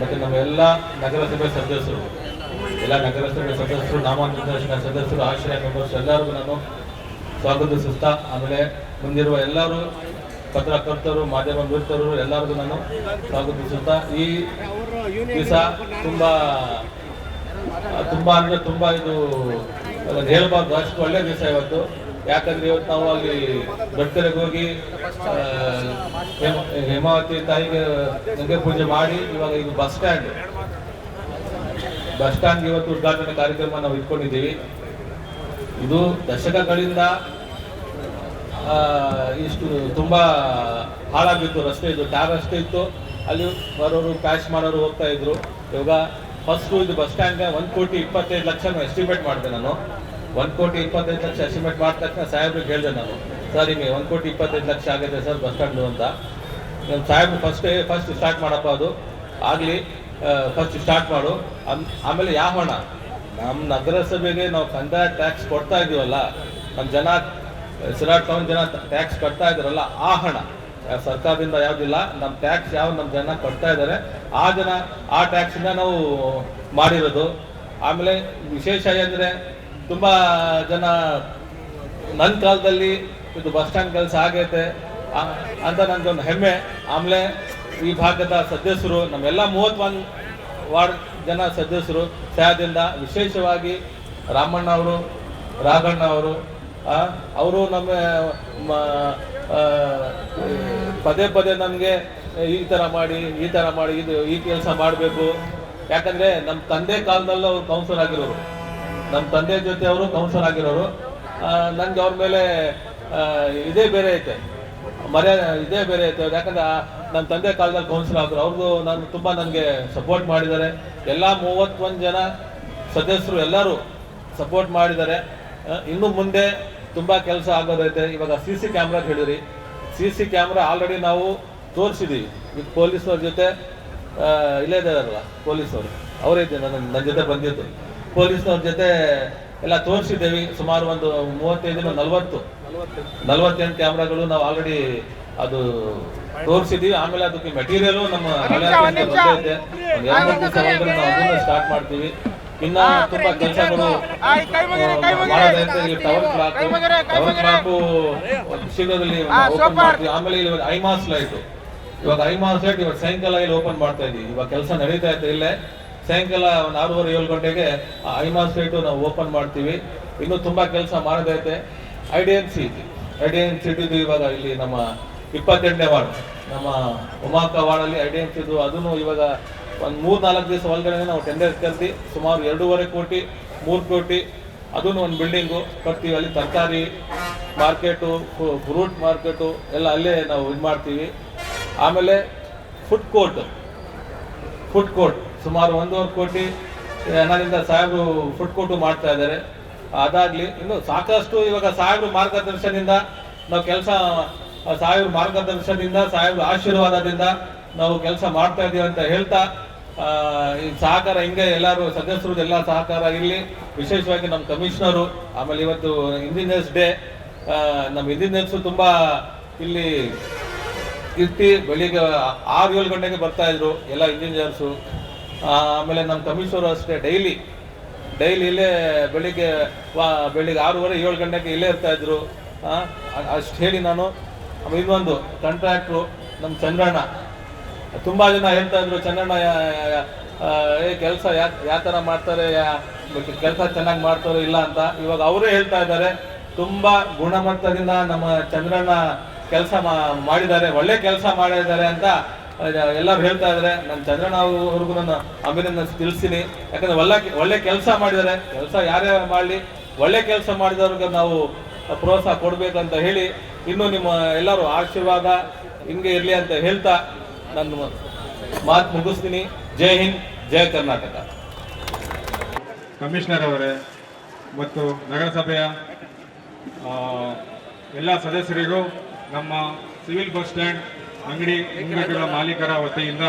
ಮತ್ತು ನಮ್ಮೆಲ್ಲ ನಗರಸಭೆ ಸದಸ್ಯರು, ಎಲ್ಲ ನಗರಸಭೆ ಸದಸ್ಯರು, ನಾಮನಿರ್ದೇಶನ ಸದಸ್ಯರು, ಆಶ್ರಯ ಮೆಂಬರ್ಸ್ ಎಲ್ಲರಿಗೂ ನಾನು ಸ್ವಾಗತಿಸುತ್ತಾ ಆಮೇಲೆ ಮುಂದಿರುವ ಎಲ್ಲರೂ ಪತ್ರಕರ್ತರು, ಮಾಧ್ಯಮ ಮಿತ್ರರು ಎಲ್ಲರಿಗೂ ನಾನು ಸ್ವಾಗತಿಸುತ್ತಾ ಈ ದಿವಸ ತುಂಬ ತುಂಬ ಅಂದರೆ ತುಂಬ ಇದು ಹೇಳ್ಬಾರ್ದು, ಅಷ್ಟು ಒಳ್ಳೆ ದಿವಸ ಇವತ್ತು. ಯಾಕಂದ್ರೆ ಇವತ್ತು ನಾವು ಅಲ್ಲಿ ಭಕ್ತರಿಗೆ ಹೋಗಿ ಹೇಮಾವತಿ ತಾಯಿಗೆ ಗಂಗೆ ಪೂಜೆ ಮಾಡಿ ಇವಾಗ ಇದು ಬಸ್ ಸ್ಟ್ಯಾಂಡ್. ಬಸ್ ಸ್ಟ್ಯಾಂಡ್ ಇವತ್ತು ಉದ್ಘಾಟನೆ ಕಾರ್ಯಕ್ರಮ ನಾವು ಇಟ್ಕೊಂಡಿದ್ದೀವಿ. ಇದು ದಶಕಗಳಿಂದ ಇಷ್ಟು ತುಂಬಾ ಹಾಳಾಗಿತ್ತು ರಸ್ತೆ, ಇದು ಟಾರ್ ರಸ್ತೆ ಇತ್ತು. ಅಲ್ಲಿ ಬರೋರು ಕ್ಯಾಶ್ ಮಾಡೋರು ಹೋಗ್ತಾ ಇದ್ರು. ಇವಾಗ ಫಸ್ಟ್ ಇದು ಬಸ್ ಸ್ಟ್ಯಾಂಡ್ಗೆ ಒಂದು ಕೋಟಿ ಇಪ್ಪತ್ತೈದು ಲಕ್ಷ ಎಸ್ಟಿಮೇಟ್ ಮಾಡಿದೆ ನಾನು. ಒಂದು ಕೋಟಿ ಇಪ್ಪತ್ತೈದು ಲಕ್ಷ ಎಸ್ಟಿಮೇಟ್ ಮಾಡಿದ ತಕ್ಷಣ ಸಾಹೇಬ್ರಿಗೆ ಹೇಳಿದೆ ನಾನು. ಸರ್ ಹಿಂಗೆ ಒಂದು ಕೋಟಿ ಇಪ್ಪತ್ತೈದು ಲಕ್ಷ ಆಗಿದೆ ಸರ್ ಬಸ್ ಸ್ಟ್ಯಾಂಡು ಅಂತ. ನಮ್ಮ ಸಾಹೇಬ್ ಫಸ್ಟ್ ಫಸ್ಟ್ ಸ್ಟಾರ್ಟ್ ಮಾಡಪ್ಪ ಅದು. ಆಗಲಿ ಫಸ್ಟ್ ಸ್ಟಾರ್ಟ್ ಮಾಡು. ಆಮ್- ಆಮೇಲೆ ಯಾವ ಹಣ ನಮ್ಮ ನಗರಸಭೆಗೆ ನಾವು ಕಂದಾಯ ಟ್ಯಾಕ್ಸ್ ಕೊಡ್ತಾ ಇದೀವಲ್ಲ ನಮ್ಮ ಜನ, ಸಿರಾಟ್ ಟೌನ್ ಜನ ಟ್ಯಾಕ್ಸ್ ಕಟ್ತಾ ಇದ್ರಲ್ಲ ಆ ಹಣ. ಸರ್ಕಾರದಿಂದ ಯಾವುದಿಲ್ಲ ನಮ್ಮ ಟ್ಯಾಕ್ಸ್ ಯಾವ ನಮ್ಮ ಜನ ಕಟ್ತಾ ಇದ್ದಾರೆ, ಆ ಜನ, ಆ ಟ್ಯಾಕ್ಸಿಂದ ನಾವು ಮಾಡಿರೋದು. ಆಮೇಲೆ ವಿಶೇಷ ಏನಂದ್ರೆ, ತುಂಬಾ ಜನ ನನ್ನ ಕಾಲದಲ್ಲಿ ಇದು ಬಸ್ ಸ್ಟ್ಯಾಂಡ್ ಕೆಲಸ ಆಗೈತೆ ಅಂತ ನನಗೊಂದು ಹೆಮ್ಮೆ. ಆಮೇಲೆ ಈ ಭಾಗದ ಸದಸ್ಯರು, ನಮ್ಮೆಲ್ಲ ಮೂವತ್ತೊಂದು ವಾರ್ಡ್ ಜನ ಸದಸ್ಯರು ಸಹಾಯದಿಂದ ವಿಶೇಷವಾಗಿ ರಾಮಣ್ಣ ಅವರು, ರಾಘಣ್ಣ ಅವರು ಅವರು ನಮ್ಮ ಪದೇ ಪದೇ ನಮಗೆ ಈ ಥರ ಮಾಡಿ, ಈ ಥರ ಮಾಡಿ, ಇದು ಈ ಕೆಲಸ ಮಾಡಬೇಕು. ಯಾಕಂದರೆ ನಮ್ಮ ತಂದೆ ಕಾಲದಲ್ಲೂ ಅವ್ರು ಕೌನ್ಸಿಲ್ ಆಗಿರೋರು. ನಮ್ಮ ತಂದೆ ಜೊತೆ ಅವರು ಕೌನ್ಸಿಲ್ ಆಗಿರೋರು. ನನಗೆ ಅವ್ರ ಮೇಲೆ ಇದೇ ಬೇರೆ ಐತೆ. ಮರ್ಯಾದೆ, ಇದೇ ಬೇರೆ ಐತೆ. ಯಾಕಂದ್ರೆ ನನ್ನ ತಂದೆ ಕಾಲದಲ್ಲಿ ಕೌನ್ಸಿಲ್ ಆದ್ರು. ಅವ್ರದ್ದು ನಾನು ತುಂಬ ನನಗೆ ಸಪೋರ್ಟ್ ಮಾಡಿದ್ದಾರೆ. ಎಲ್ಲ ಮೂವತ್ತೊಂದು ಜನ ಸದಸ್ಯರು ಎಲ್ಲರೂ ಸಪೋರ್ಟ್ ಮಾಡಿದ್ದಾರೆ. ಇನ್ನು ಮುಂದೆ ತುಂಬ ಕೆಲಸ ಆಗೋದೈತೆ. ಇವಾಗ ಸಿ ಸಿ ಕ್ಯಾಮ್ರಾ ಹೇಳಿದ್ರಿ. ಸಿ ಸಿ ಕ್ಯಾಮ್ರಾ ಆಲ್ರೆಡಿ ನಾವು ತೋರಿಸಿದ್ದೀವಿ ಈಗ ಪೊಲೀಸ್ನವ್ರ ಜೊತೆ ಇಲ್ಲೇ ಇದ್ದಾರಲ್ಲ ಪೊಲೀಸವರು ಅವರೇ ನನ್ನ ನನ್ನ ಜೊತೆ ಬಂದಿದ್ದು. ಪೊಲೀಸ್ನವ್ರ ಜೊತೆ ಎಲ್ಲ ತೋರಿಸಿದ್ದೇವೆ. ಸುಮಾರು ಒಂದು ಮೂವತ್ತೈದು ನಲವತ್ತು. ನಲವತ್ತೆಂಟು ಕ್ಯಾಮ್ರಾಗಳು ನಾವು ಆಲ್ರೆಡಿ ಅದು ತೋರಿಸಿದೀವಿ ಆಮೇಲೆ ಅದಕ್ಕೆ ಮೆಟೀರಿಯಲ್ ನಮ್ಮ ಅದನ್ನ ಬಂದೈತೆ. ಒಂದು ಎರಡು ಮೂರು ದಿವಸ ನಾವು ಅದನ್ನು ಸ್ಟಾರ್ಟ್ ಮಾಡ್ತೀವಿ. ಇನ್ನ ತುಂಬಾ ಕೆಲಸಗಳು ಮಾಡೋದೈತೆ ಇಲ್ಲಿ ಟವರ್ ಕ್ಲಾಕ್ ಟವರ್ ಕ್ಲಾಕ್ ಶೀಘ್ರದಲ್ಲಿ ಓಪನ್ ಮಾಡ್ತೀವಿ. ಆಮೇಲೆ ಇಲ್ಲಿ ಐಮಾಸ್ ಲೈಟ್ ಇವಾಗ ಐಮಾಸ್ ಲೈಟ್ ಇವಾಗ ಸಾಯಂಕಾಲ ಇಲ್ಲಿ ಓಪನ್ ಮಾಡ್ತಾ ಇದೀವಿ. ಇವಾಗ ಕೆಲಸ ನಡೀತಾ ಇತ್ತು ಇಲ್ಲೇ. ಸಾಯಂಕಾಲ ಒಂದು ಆರೂವರೆ, ಏಳು ಗಂಟೆಗೆ ಐಮಾ ಸೈಟು ನಾವು ಓಪನ್ ಮಾಡ್ತೀವಿ. ಇನ್ನೂ ತುಂಬ ಕೆಲಸ ಮಾಡೋದೈತೆ ಡಿ ಸಿಟಿ ಸಿ ಸಿಟಿದು ಇವಾಗ ಇಲ್ಲಿ ನಮ್ಮ ಇಪ್ಪತ್ತೆಂಟನೇ ವಾರ್ಡ್. ನಮ್ಮ ಉಮಾಕ ವಾರ್ಡಲ್ಲಿ ಡೆನ್ಸಿ ಇದು ಅದನ್ನು ಇವಾಗ ಒಂದು ಮೂರು ನಾಲ್ಕು ದಿವಸ ಒಳಗಡೆ ನಾವು ಟೆಂಡರ್ ಕರೆಸಿ ಸುಮಾರು ಎರಡೂವರೆ ಕೋಟಿ, ಮೂರು ಕೋಟಿ ಅದನ್ನು ಒಂದು ಬಿಲ್ಡಿಂಗು ಕಟ್ತೀವಿ. ಅಲ್ಲಿ ತರಕಾರಿ ಮಾರ್ಕೆಟು ಫ್ರೂಟ್ ಮಾರ್ಕೆಟು ಎಲ್ಲ ಅಲ್ಲೇ ನಾವು ಇದು ಮಾಡ್ತೀವಿ. ಆಮೇಲೆ ಫುಡ್ ಕೋರ್ಟ್ ಫುಡ್ ಕೋರ್ಟ್ ಸುಮಾರು ಒಂದೂವರೆ ಕೋಟಿ ಹಣದಿಂದ ಸಾಹೇಬರು ಫುಡ್ ಕೋರ್ಟು ಮಾಡ್ತಾ ಇದ್ದಾರೆ. ಅದಾಗ್ಲಿ, ಇನ್ನು ಸಾಕಷ್ಟು ಇವಾಗ ಸಾಹೇಬರು ಮಾರ್ಗದರ್ಶನದಿಂದ, ನಾವು ಕೆಲಸ ಸಾಹೇಬ್ರ ಮಾರ್ಗದರ್ಶನದಿಂದ, ಸಾಹೇಬ್ರ ಆಶೀರ್ವಾದದಿಂದ ನಾವು ಕೆಲಸ ಮಾಡ್ತಾ ಇದ್ದೀವಿ ಅಂತ ಹೇಳ್ತಾ ಈ ಸಹಕಾರ ಹಿಂಗೆ ಎಲ್ಲರೂ ಸದಸ್ಯರು ಎಲ್ಲ ಸಹಕಾರ ಇರಲಿ. ವಿಶೇಷವಾಗಿ ನಮ್ಮ ಕಮಿಷನರು, ಆಮೇಲೆ ಇವತ್ತು ಇಂಜಿನಿಯರ್ಸ್ ಡೇ ನಮ್ಮ ಇಂಜಿನಿಯರ್ಸು ತುಂಬಾ ಇಲ್ಲಿ ಇರ್ತಿ, ಬೆಳಿಗ್ಗೆ ಆರು ಏಳು ಗಂಟೆಗೆ ಬರ್ತಾ ಇದ್ರು, ಎಲ್ಲ ಇಂಜಿನಿಯರ್ಸು. ಆಮೇಲೆ ನಮ್ಮ ಕಮಿಷನರು ಅಷ್ಟೇ, ಡೈಲಿ. ಡೈಲಿ ಇಲ್ಲೇ ಬೆಳಿಗ್ಗೆ ವಾ, ಬೆಳಿಗ್ಗೆ ಆರೂವರೆ, ಏಳು ಗಂಟೆಗೆ ಇಲ್ಲೇ ಇರ್ತಾಯಿದ್ರು ಅಷ್ಟು ಹೇಳಿ ನಾನು. ಇನ್ನೊಂದು ಕಾಂಟ್ರಾಕ್ಟ್ರು ನಮ್ಮ ಚಂದ್ರಣ್ಣ. ತುಂಬ ಜನ ಹೇಳ್ತಾ ಇದ್ರು, ಚಂದ್ರಣ್ಣ ಏ, ಕೆಲಸ ಯಾ ಯಾವ ಥರ ಮಾಡ್ತಾರೆ ಕೆಲಸ ಚೆನ್ನಾಗಿ ಮಾಡ್ತಾರೋ, ಇಲ್ಲ ಅಂತ. ಇವಾಗ ಅವರೇ ಹೇಳ್ತಾ ಇದ್ದಾರೆ, ತುಂಬ ಗುಣಮಟ್ಟದಿಂದ ನಮ್ಮ ಚಂದ್ರಣ್ಣ ಕೆಲಸ ಮಾಡಿದ್ದಾರೆ, ಒಳ್ಳೆ ಕೆಲಸ ಮಾಡಿದ್ದಾರೆ ಅಂತ ಎಲ್ಲರೂ ಹೇಳ್ತಾ ಇದ್ದಾರೆ ನನ್ನ ಚಂದ್ರಣ್ಣ ಅವ್ರಿಗೂ ನನ್ನ ಅಭಿನಂದನೆ ತಿಳಿಸ್ತೀನಿ. ಯಾಕಂದ್ರೆ ಒಳ್ಳೆ ಒಳ್ಳೆ ಕೆಲಸ ಮಾಡಿದ್ದಾರೆ. ಕೆಲಸ ಯಾರ್ಯಾರು ಮಾಡಲಿ, ಒಳ್ಳೆ ಕೆಲಸ ಮಾಡಿದವ್ರಿಗೆ ನಾವು ಪ್ರೋತ್ಸಾಹ ಕೊಡ್ಬೇಕಂತ ಹೇಳಿ ಇನ್ನು ನಿಮ್ಮ ಎಲ್ಲರೂ ಆಶೀರ್ವಾದ ಹಿಂಗೆ ಇರಲಿ ಅಂತ ಹೇಳ್ತಾ ನನ್ನ ಮಾತು ಮುಗಿಸ್ತೀನಿ. ಜೈ ಹಿಂದ್, ಜೈ ಕರ್ನಾಟಕ. ಕಮಿಷನರ್ ಅವರೇ ಮತ್ತು ನಗರಸಭೆಯ ಎಲ್ಲ ಸದಸ್ಯರಿಗೂ ನಮ್ಮ ಸಿವಿಲ್ ಬಸ್ ಸ್ಟ್ಯಾಂಡ್ ಅಂಗಡಿ ಅಂಗಡಿಗಳ ಮಾಲೀಕರ ವತಿಯಿಂದ